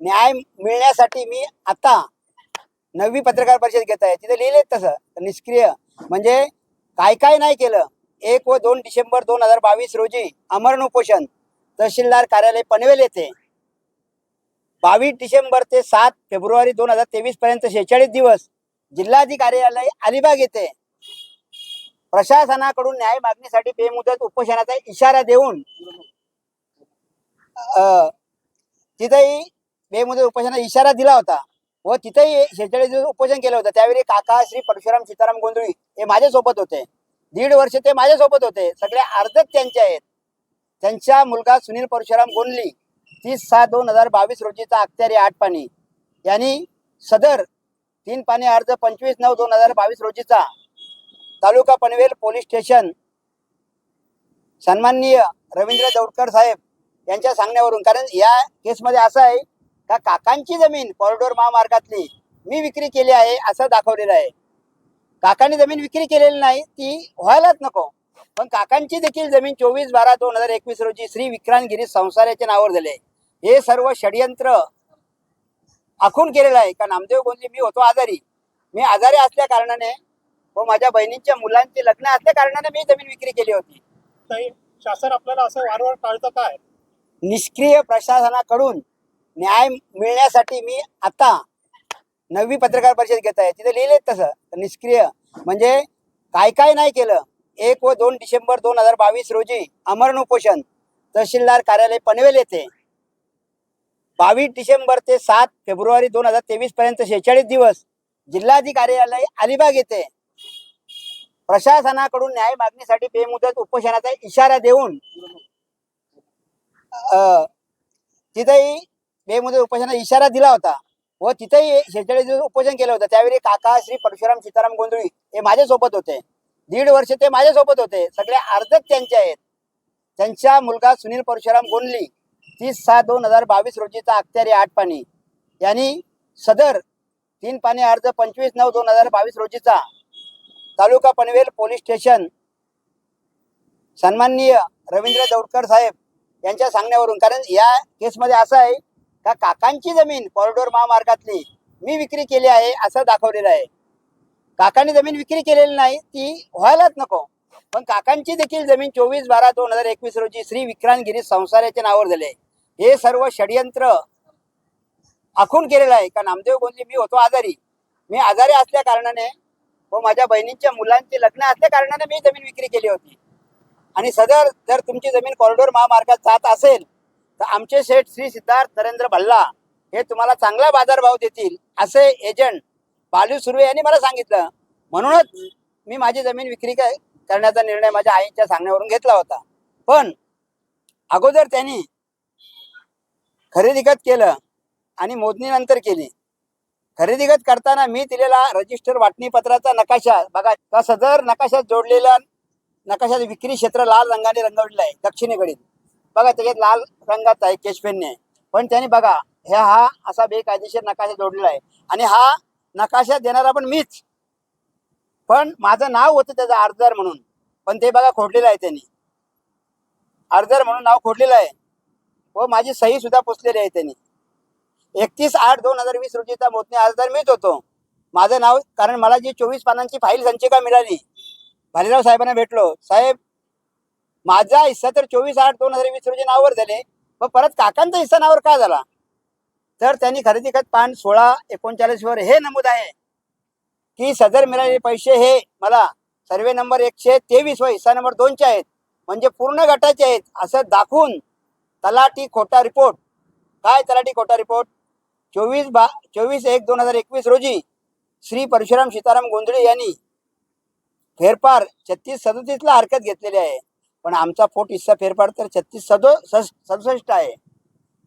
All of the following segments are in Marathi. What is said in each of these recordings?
न्याय मिळण्यासाठी मी आता नववी पत्रकार परिषद घेत आहे. तिथे लिहिले तसं. निष्क्रिय. म्हणजे काय काय नाही केलं. एक व दोन डिसेंबर दोन हजार बावीस रोजी अमरण उपोषण तहसीलदार कार्यालय पनवेल येथे बावीस डिसेंबर ते सात फेब्रुवारी दोन हजार तेवीस पर्यंत शेहेचाळीस दिवस जिल्हाधिकार्यालय अलिबाग येथे प्रशासनाकडून न्याय मागणीसाठी बेमुदत उपोषणाचा इशारा देऊन तिथेही बेमुदत उपोषणाचा इशारा दिला होता. व तिथेही शेहेचाळीस दिवस उपोषण केलं होतं त्यावेळी काका श्री परशुराम सीताराम गोंधळी हे माझ्यासोबत होते. दीड वर्ष ते माझ्यासोबत होते. सगळे अर्धच त्यांचे आहेत. त्यांचा मुलगा सुनील परशुराम गोंधळी तीस सहा दोन हजार बावीस रोजीचा अखत्यारी आठ पाणी. यांनी सदर तीन पाणी अर्ज पंचवीस नऊ दोन हजार बावीस रोजीचा तालुका पनवेल पोलीस स्टेशन सन्माननीय रवींद्र दौडकर साहेब यांच्या सांगण्यावरून. कारण या केसमध्ये असं आहे का काकांची जमीन कॉरिडोर महामार्गातली मी विक्री केली आहे असं दाखवलेलं आहे. काकांनी जमीन विक्री केलेली नाही ती व्हायलाच नको. पण काकांची देखील जमीन चोवीस बारा दोन हजार एकवीस रोजी श्री विक्रांत गिरीश संसाराच्या नावावर झाले. हे सर्व षडयंत्र आखून केलेलं आहे. का नामदेव गोंधली मी होतो आजारी. मी आजारी असल्या कारणाने व माझ्या बहिणींच्या मुलांचे लग्न असल्या कारणाने मी जमीन विक्री केली होती. शासन आपल्याला असं वारंवार टाळतं काय? निष्क्रिय प्रशासनाकडून न्याय मिळण्यासाठी मी आता नववी पत्रकार परिषद घेत आहे. तिथे लिहिले तसं निष्क्रिय. म्हणजे काय काय नाही केलं. एक व दोन डिसेंबर दोन हजार बावीस रोजी अमरण उपोषण तहसीलदार कार्यालय पनवेल येथे बावीस डिसेंबर ते सात फेब्रुवारी दोन हजार तेवीस पर्यंत शेहेचाळीस दिवस जिल्हाधिकार्यालय अलिबाग येथे प्रशासनाकडून न्याय मागणीसाठी बेमुदत उपोषणाचा इशारा देऊन तिथेही बेमध्ये बेमुदत उपोषणाचा इशारा दिला होता. व तिथेही शेहेचाळीस दिवस उपोषण केलं होतं त्यावेळी काका श्री परशुराम सीताराम गोंधळी हे माझ्यासोबत होते. दीड वर्ष ते माझ्यासोबत होते. सगळे अर्धच त्यांचे आहेत. त्यांचा मुलगा सुनील परशुराम गोंधळी तीस सहा दोन हजार बावीस रोजीचा अखत्यारी आठ पाणी. यांनी सदर तीन पाणी अर्ज पंचवीस नऊ दोन हजार बावीस रोजीचा तालुका पनवेल पोलीस स्टेशन. सन्माननीय रवींद्र दौडकर साहेब यांच्या सांगण्यावरून कारण या केसमध्ये असं आहे का काकांची जमीन कॉरिडोर महामार्गातली मी विक्री केली आहे असं दाखवलेलं आहे. काकांनी जमीन विक्री केलेली नाही ती व्हायलाच नको. पण काकांची देखील जमीन चोवीस बारा दोन हजार एकवीस रोजी श्री विक्रांत गिरी संसाराच्या नावावर झाले. हे सर्व षडयंत्र आखून केलेलं आहे. का नामदेव गोंदी मी होतो आजारी. मी आजारी असल्या कारणाने व माझ्या बहिणींच्या मुलांचे लग्न असल्या कारणाने मी जमीन विक्री केली होती. आणि सदर जर तुमची जमीन कॉरिडोर महामार्गात जात असेल तर आमचे शेठ श्री सिद्धार्थ नरेंद्र भल्ला हे तुम्हाला चांगला बाजारभाव देतील असे एजंट बालू सुर्वे यांनी मला सांगितलं. म्हणूनच मी माझी जमीन विक्री करण्याचा निर्णय माझ्या आईच्या सांगण्यावरून घेतला होता. पण अगोदर त्यांनी खरेदीगत केलं आणि मोजणीनंतर केली. खरेदीगत करताना मी दिलेला रजिस्टर वाटणी पत्राचा नकाशा बघा का सदर नकाशात जोडलेला नकाशात विक्री क्षेत्र लाल रंगाने रंगवलेलं आहे दक्षिणेकडील. बघा त्याच्यात लाल रंगाचा आहे केशपेनने पण त्याने बघा ह्या हा असा बेकायदेशीर नकाशा जोडलेला आहे. आणि हा नकाशा देणारा पण मीच. पण माझं नाव होतं त्याचा अर्जदार म्हणून. पण ते बघा खोडलेलं आहे त्यांनी. अर्जदार म्हणून नाव खोडलेलं आहे. व माझी सही सुद्धा पुसलेली आहे त्यांनी. एकतीस आठ दोन हजार वीस रोजीचा मोजणी अर्जदार मीच होतो. माझं नाव कारण मला जी चोवीस पानांची फाईल संचिका मिळाली. भालेराव साहेबांना भेटलो. साहेब माझा हिस्सा तर चोवीस आठ दोन हजार वीस रोजी नावावर झाले. मग परत काकांचा हिस्सा नावावर का झाला? तर त्यांनी खरेदी खत पान सोळा एकोणचाळीस वर हे नमूद आहे की सदर मिळालेले पैसे हे मला सर्वे नंबर एकशे तेवीस व हिस्सा नंबर दोनचे आहेत. म्हणजे पूर्ण गटाचे आहेत असं दाखवून तलाठी खोटा रिपोर्ट. काय तलाठी खोटा रिपोर्ट? चोवीस बा चोवीस एक दोन हजार एकवीस रोजी श्री परशुराम सीताराम गोंधळे यांनी फेरफार छत्तीस सदतीसला हरकत घेतलेली आहे. पण आमचा फोट हिस्सा फेरफार तर छत्तीस सदो सस- सदुसष्ट आहे.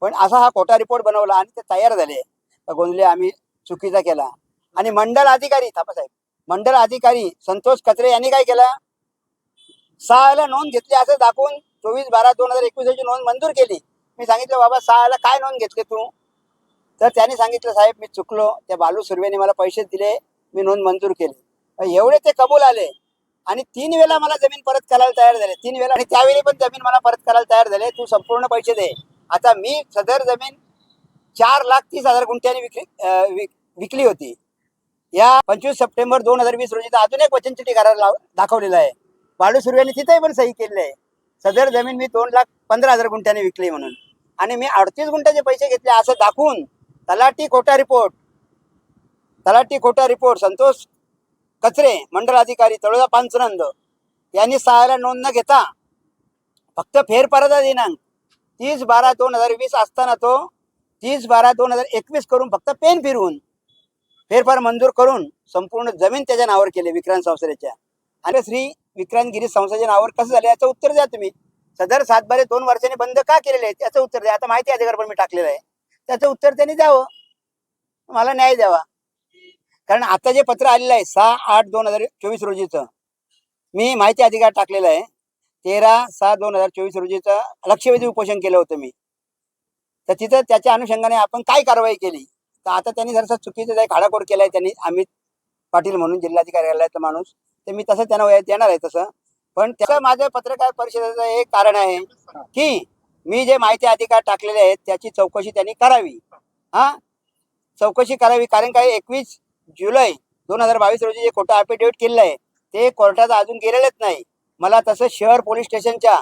पण असा हा खोटा रिपोर्ट बनवला आणि ते तयार झाले. तर गोंधळे आम्ही चुकीचा केला. आणि मंडल अधिकारी थापासाहेब मंडल अधिकारी संतोष कचरे यांनी काय केलं? सहाला नोंद घेतली असं दाखवून चोवीस बारा दोन हजार एकवीस रोजी नोंद मंजूर केली. मी सांगितलं बाबा सहाला काय नोंद घेतली तू? तर त्यांनी सांगितलं साहेब मी चुकलो. त्या बालू सुर्वेने मला पैसे दिले. मी नोंद मंजूर केली. एवढे ते कबूल आले. आणि तीन वेळा मला जमीन परत करायला तयार झाले. तीन वेळा आणि त्यावेळी पण जमीन मला परत करायला तयार झाले. तू संपूर्ण पैसे दे. आता मी सदर जमीन चार लाख तीस हजार गुंठ्यांनी विक्री विकली होती. या पंचवीस सप्टेंबर दोन हजार वीस रोजीचा अजून एक वचनचिठी करार लाव दाखवलेला आहे. बाळू सुर्व्याने तिथेही पण सही केलेली आहे. सदर जमीन मी दोन लाख पंधरा हजार गुंठ्यांनी विकली म्हणून. आणि मी अडतीस गुंठ्याचे पैसे घेतले असं दाखवून तलाटी खोटा रिपोर्ट तलाटी खोटा रिपोर्ट संतोष कचरे मंडलाधिकारी अधिकारी तळोदा यांनी सहायला नोंद न घेता फक्त फेरपराचा दिनांक तीस बारा दोन हजार वीस असताना तो तीस बारा दोन हजार एकवीस करून फक्त पेन फिरवून फेरफार मंजूर करून संपूर्ण जमीन त्याच्या नावावर केले विक्रांत संस्थेच्या. आणि श्री विक्रांत गिरी संस्थेच्या नावावर कसं झालं याचं उत्तर द्या तुम्ही. सदर सातबारे दोन वर्षांनी बंद का केलेले आहेत याचं उत्तर द्या. आता माहिती अधिकार पण मी टाकलेलं आहे. त्याचं उत्तर त्यांनी द्यावं. मला न्याय द्यावा. कारण आता जे पत्र आलेलं आहे सहा आठ दोन हजार चोवीस रोजीचं मी माहिती अधिकार टाकलेलं आहे. तेरा सहा दोन हजार चोवीस रोजीचं लक्षवेधी उपोषण केलं होतं मी. तर तिथं त्याच्या अनुषंगाने आपण काय कारवाई केली? तर आता त्यांनी जरासा चुकीचं जे खाडाखोड केलाय त्यांनी अमित पाटील म्हणून जिल्हाधिकारी कार्यालयातला माणूस ते मी तसं त्यांना वयात देणार आहे तसं. पण त्याचं माझं पत्रकार परिषदेचं एक कारण आहे की मी जे माहिती अधिकार टाकलेले आहेत त्याची चौकशी त्यांनी करावी. हा? चौकशी करावी कारण काय एकवीस जुलै दोन हजार बावीस रोजी जे खोटं अफिडेव्हिट केलेलं आहे. ते कोर्टात अजून गेलेलंच नाही. मला तसं शहर पोलीस स्टेशनच्या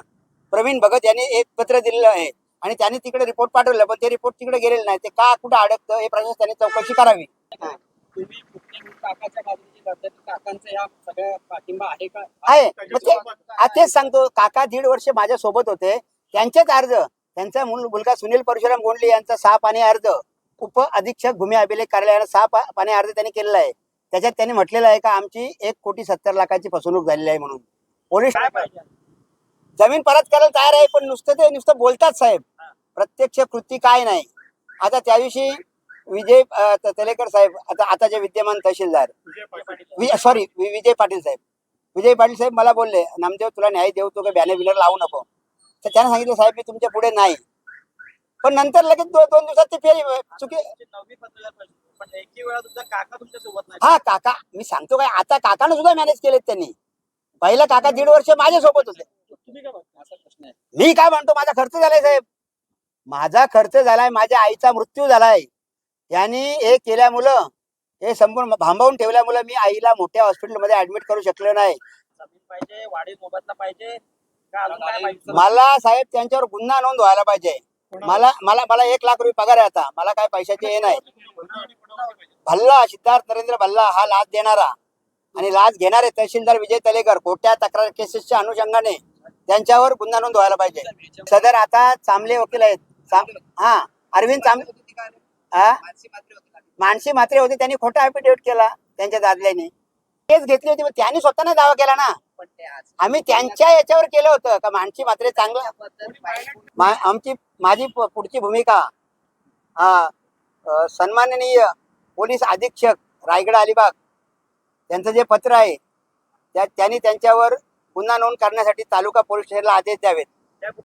प्रवीण भगत यांनी एक पत्र दिलेलं आहे. आणि त्यांनी तिकडे रिपोर्ट पाठवलं पण ते रिपोर्ट तिकडे गेलेलं नाही. ते का कुठं अडकतं हे प्रशासनाने चौकशी करावी. आहे? तेच सांगतो. काका दीड वर्ष माझ्या सोबत होते. त्यांचेच अर्ज. त्यांचा मूल मुलगा सुनील परशुराम गोंडले यांचा सहा पाणी अर्ज. उप अधीक्षक भूमी अभिलेख कार्यालयानं सहा पा पाणी अर्ज त्यांनी केलेला आहे. त्याच्यात त्यांनी म्हटलेलं आहे का आमची एक कोटी सत्तर लाखाची फसवणूक झालेली आहे म्हणून. पोलीस जमीन परत करायला तयार आहे पण नुसतं ते नुसतं बोलतात साहेब. प्रत्यक्ष कृती काय नाही. आता त्या दिवशी विजय तलेकर साहेब आता आताचे विद्यमान तहसीलदार. सॉरी विजय पाटील साहेब. विजय पाटील साहेब मला बोलले नामदेव तुला न्याय देऊ तो बॅनर बिनर लावू नको. तर त्याने सांगितलं साहेब मी तुमच्यापुढे नाही. पण नंतर लगेच दो, दोन दिवसात ते फेरी चुकी तुमची नववी पत्रकार परिषद पण एकही वेळा तुमचा काका तुमच्यासोबत नाही. हा काका मी सांगतो काय आता काकानं सुद्धा मॅनेज केलेत त्यांनी. पहिला काका दीड वर्ष माझ्या सोबत होते. तुम्ही काय बघता असा प्रश्न आहे. मी काय म्हणतो माझा खर्च झालाय साहेब. माझा खर्च झालाय माझ्या आईचा मृत्यू झालाय. यांनी हे केल्यामुळं हे संपूर्ण भांबावून ठेवल्यामुळं मी आईला मोठ्या हॉस्पिटलमध्ये ऍडमिट करू शकलो नाही. पाहिजे पाहिजे? मला साहेब त्यांच्यावर गुन्हा नोंद व्हायला पाहिजे. मला मला मला एक लाख रुपये पगार आहे आता. मला काय पैशाचे हे नाही. भल्ला सिद्धार्थ नरेंद्र भल्ला हा लाच देणारा. आणि लाच घेणारे तहसीलदार विजय तलेकर खोट्या तक्रार केसेसच्या अनुषंगाने त्यांच्यावर गुन्हा नोंद व्हायला पाहिजे. सदर आता चांबले वकील आहेत. हा अरविंद चांबले हा? मानसी मात्रे होते त्यांनी खोटा ऍफिडेव्हिट केला त्यांच्या दादल्याने. केस घेतली होती पण त्यांनी स्वतःने दावा केला ना. आम्ही त्यांच्या याच्यावर केलं होतं का? मानसी मात्रे चांगलं? मा- आमची माझी प- पुढची भूमिका. हा अ, सन्माननीय पोलीस अधीक्षक रायगड अलिबाग त्यांचं जे पत्र आहे त्या त्यांनी त्यांच्यावर गुन्हा नोंद करण्यासाठी तालुका पोलीस स्टेशनला आदेश द्यावेत.